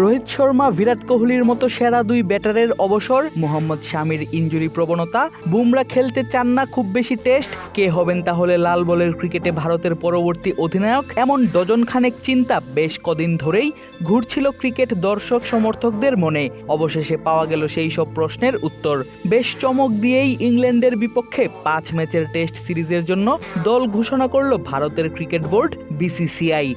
রোহিত শর্মা, বিরাট কোহলির মতো সেরা দুই ব্যাটারের অবসর, মোহাম্মদ শামির ইঞ্জুরি প্রবণতা, বুমরা খেলতে চান না, খুব বেশি টেস্ট। কে হবেন তাহলে লাল বলের ক্রিকেটে ভারতের পরবর্তী অধিনায়ক? এমন ডজন খানেক চিন্তা বেশ কদিন ধরেই ঘুরছিল ক্রিকেট দর্শক সমর্থকদের মনে। অবশেষে পাওয়া গেল সেই সব প্রশ্নের উত্তর। বেশ চমক দিয়েই ইংল্যান্ডের বিপক্ষে পাঁচ ম্যাচের টেস্ট সিরিজের জন্য দল ঘোষণা করল ভারতের ক্রিকেট বোর্ড, বিসিসিআই।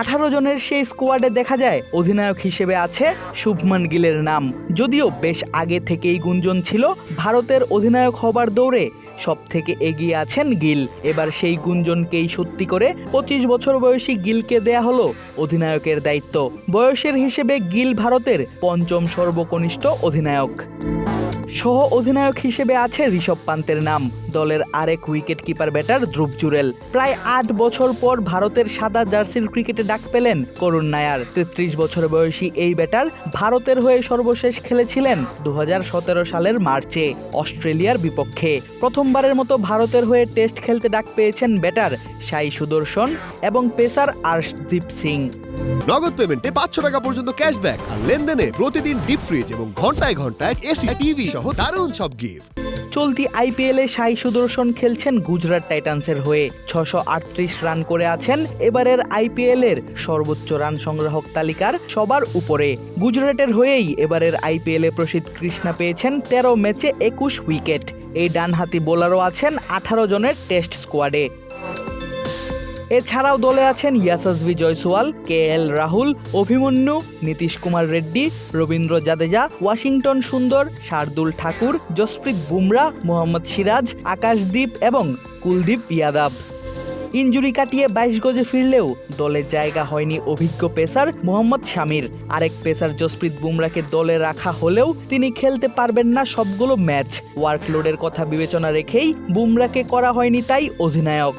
আঠারো জনের সেই স্কোয়াডে দেখা যায়। অধিনায়ক হিসেবে আছে শুভমান গিলের নাম। যদিও বেশ আগে থেকেই গুঞ্জন ছিল, ভারতের অধিনায়ক হবার দৌড়ে সব থেকে এগিয়ে আছেন গিল। এবার সেই গুঞ্জনকেই সত্যি করে পঁচিশ বছর বয়সী গিলকে দেয়া হলো অধিনায়কের দায়িত্ব। বয়সের হিসেবে গিল ভারতের পঞ্চম সর্বকনিষ্ঠ অধিনায়ক। সহ অধিনায়ক হিসেবে আছে ঋষভ পান্তের নাম। দলের আরেক wicket keeper batter Dhruv Jurel. প্রায় আট বছর পর ভারতের সাদা জার্সির ক্রিকেটে ডাক পেলেন করুণ নায়ার। তেত্রিশ বছর বয়সী এই ব্যাটার ভারতের হয়ে সর্বশেষ খেলেছিলেন দু হাজার সতেরো সালের মার্চে অস্ট্রেলিয়ার বিপক্ষে। প্রথমবারের মতো ভারতের হয়ে টেস্ট খেলতে ডাক পেয়েছেন ব্যাটার সাই সুদর্শন এবং পেসার আর্শদীপ সিং। নগদ পেমেন্টে পাঁচশো টাকা পর্যন্ত ক্যাশব্যাক আর লেনদেনে প্রতিদিন ডিপ ফ্রিজ এবং ঘন্টায় ঘন্টায় এসি টিভি সহ দারুণ সব গিফট। চলতি আইপিএলে সাই সুদর্শন খেলছেন গুজরাট টাইটান্সের হয়ে। ছশো আটত্রিশ রান করে আছেন এবারের আইপিএল এর সর্বোচ্চ রান সংগ্রাহক তালিকার সবার উপরে। গুজরাটের হয়েই এবারের আইপিএলে প্রসিদ্ধ কৃষ্ণা পেয়েছেন তেরো ম্যাচে একুশ উইকেট। এই ডানহাতি বোলারও আছেন আঠারো জনের টেস্ট স্কোয়াডে। এছাড়াও দলে আছেন Yashasvi Jaiswal, K L Rahul, Abhimanyu, Nitish Kumar Reddy, Ravindra Jadeja, Washington Sundar, Shardul Thakur, Jasprit Bumrah, Mohammad Siraj, Akashdeep এবং কুলদীপ ইয়াদাব ইঞ্জুরি কাটিয়ে বাইশ গজে ফিরলেও দলে জায়গা হয়নি অভিজ্ঞ পেসার মোহাম্মদ শামির। আরেক পেসার জসপ্রীত বুমরাকে দলে রাখা হলেও তিনি খেলতে পারবেন না সবগুলো ম্যাচ। ওয়ার্কলোডের কথা বিবেচনা রেখেই বুমরাকে করা হয়নি তাই অধিনায়ক।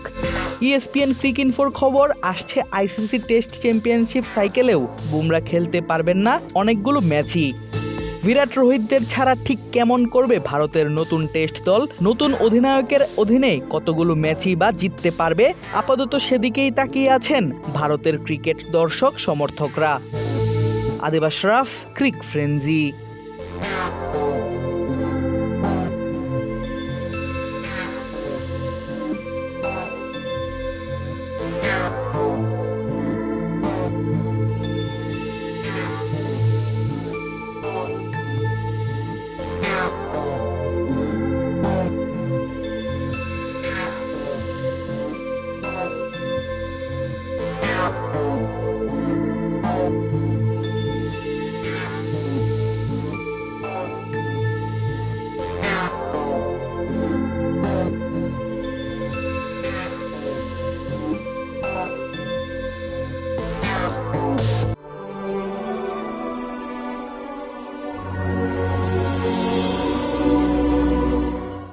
ইএসপিএন ক্রিক ইনফোর খবর, আসছে আইসিসি টেস্ট চ্যাম্পিয়নশিপ সাইকেলেও। বুমরা খেলতে পারবেন না অনেকগুলো ম্যাচই। বিরাট রোহিতদের ছাড়া ঠিক কেমন করবে ভারতের নতুন টেস্ট দল? নতুন অধিনায়কের অধীনে কতগুলো ম্যাচই বা জিততে পারবে? আপাতত সেদিকেই তাকিয়ে আছেন ভারতের ক্রিকেট দর্শক সমর্থকরা। আদিবাস রাফ, ক্রিক ফ্রেঞ্জি